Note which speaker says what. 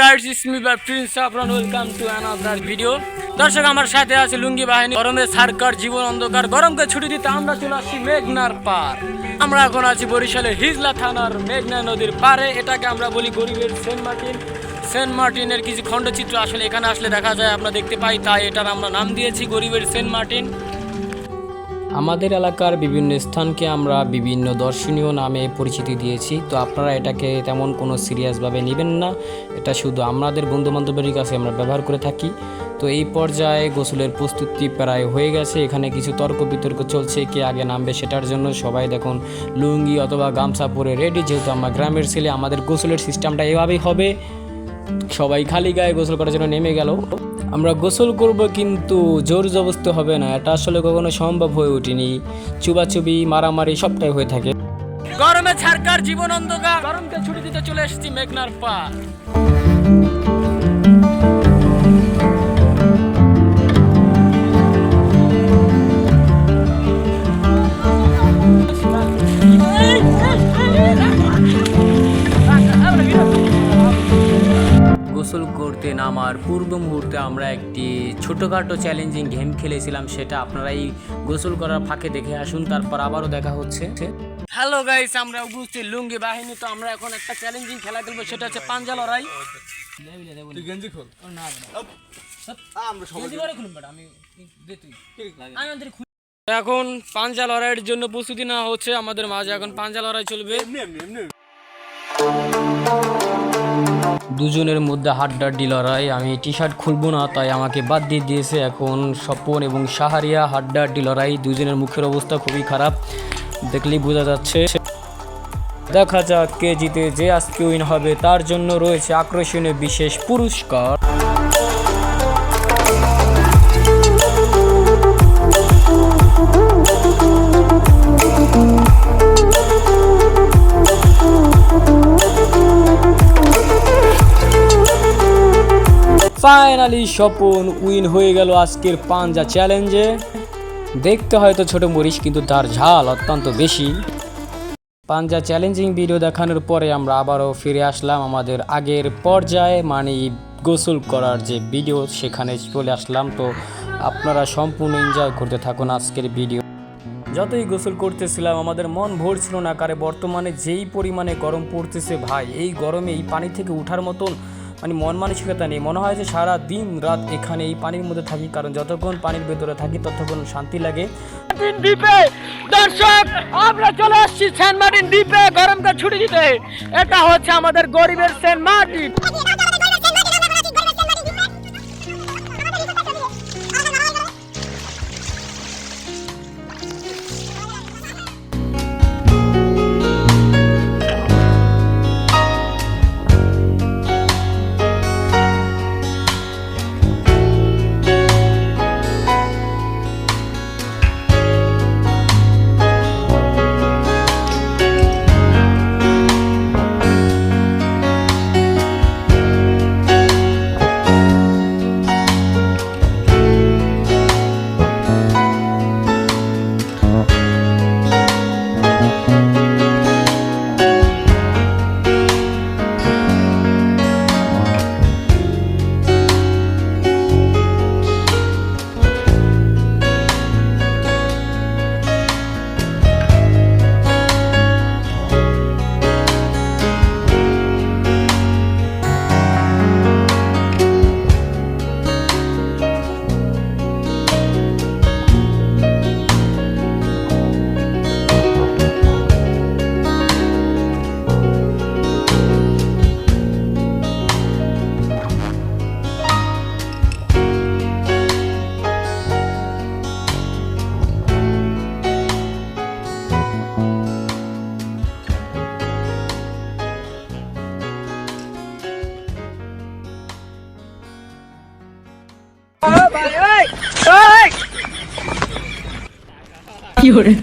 Speaker 1: Guys is me by Prince Safran welcome to another video দর্শক, আমার সাথে আছে লুঙ্গি বাহিনী। গরমে সারকার, জীবন অন্ধকার। গরমকে ছুটি দিতে আমরা চলে আসছি মেঘনার পার। আমরা এখন আছি বরিশালের হিজলা থানার মেঘনা নদীর পারে এটাকে আমরা বলি গরিবের সেন্ট মার্টিন। সেন্ট মার্টিনের কিছু খণ্ডচিত্র আসলে এখানে আসলে দেখা যায় আমরা দেখতে পাই, তাই এটার আমরা নাম দিয়েছি গরিবের সেন্ট মার্টিন। আমাদের এলাকার বিভিন্ন স্থানকে আমরা বিভিন্ন দর্শনীয় নামে পরিচিতি দিয়েছি। তো আপনারা এটাকে তেমন কোনো সিরিয়াসভাবে নেবেন না। এটা শুধু আমাদের বন্ধুবান্ধবের কাছে আমরা ব্যবহার করে থাকি। তো এই পর্যায়ে গোসলের প্রস্তুতি প্রায় হয়ে গেছে। এখানে কিছু তর্ক বিতর্ক চলছে, কে আগে নামবে সেটার জন্য। সবাই দেখুন, লুঙ্গি অথবা গামছা পরে রেডি যেহেতু আমরা গ্রামের ছেলে, আমাদের গোসলের সিস্টেমটা এভাবেই হবে। সবাই খালি গায়ে গোসল করার জন্য নেমে গেল। আমরা গোসল করব কিন্তু জোর জবস্ত হবে না, এটা আসলে কখনো সম্ভব হয়ে ওঠেনি। চুবাচুবি, মারামারি সবটাই হয়ে থাকে। গরমে ছাড়কার জীবন অন্ধকার। গরমকে ছুটি দিতে চলে এসেছি মেঘনার পা গোসল করতে নামার পূর্ব মুহূর্তে আমরা একটি ছোটোখাটো চ্যালেঞ্জিং গেম খেলেছিলাম সেটা আপনারা এই গোসল করার ফাঁকে দেখে আসুন তারপর আবারও দেখা হচ্ছে। হ্যালো গাইস আমরা উপস্থিত লুঙ্গি বাহিনী তো আমরা এখন একটা চ্যালেঞ্জিং খেলা খেলব সেটা হচ্ছে পাঞ্জা লড়াই। এখন পাঞ্জা লড়াইয়ের জন্য প্রস্তুতি নেওয়া হচ্ছে আমাদের মাঝে এখন পাঞ্জা লড়াই চলবে। দুজনের মধ্যে হাড্ডাড্ডি লড়াই আমি টি শার্ট খুলবো না, তাই আমাকে বাদ দিয়ে দিয়েছে। এখন স্বপন এবং সাহারিয়া হাড্ডাড্ডি লড়াই দুজনের মুখের অবস্থা খুবই খারাপ। দেখলেই বোঝা যাচ্ছে। দেখা যাক কে জিতে, যে আজকে উইন হবে, তার জন্য রয়েছে আকর্ষণীয় বিশেষ পুরস্কার। ফাইনালি স্বপন উইন হয়ে গেল আজকের পাঞ্জা চ্যালেঞ্জে। দেখতে হয়তো ছোট মরিচ, কিন্তু তার ঝাল অত্যন্ত বেশি। পাঞ্জা চ্যালেঞ্জিং ভিডিও দেখানোর পরে আমরা আবারও ফিরে আসলাম আমাদের আগের পর্যায়ে মানে গোসল করার যে ভিডিও, সেখানে চলে আসলাম। তো আপনারা সম্পূর্ণ এনজয় করতে থাকুন আজকের ভিডিও। যতই গোসল করতেছিলাম, আমাদের মন ভরছিল না কারে বর্তমানে যেই পরিমাণে গরম পড়তেছে ভাই, এই গরমে এই পানি থেকে ওঠার মতন মানে মন মানসিকতা নেই। মনে হয় যে সারা দিন রাত এখানে এই পানির মধ্যে থাকি, কারণ যতক্ষণ পানির ভেতরে থাকি, ততক্ষণ শান্তি লাগে। দ্বীপে, দর্শক, আমরা চলে আসছি সেন্ট মার্টিন দ্বীপে গরমকে ছুটি দিতে। এটা হচ্ছে আমাদের গরিবের সেন্ট মার্টিন। 有人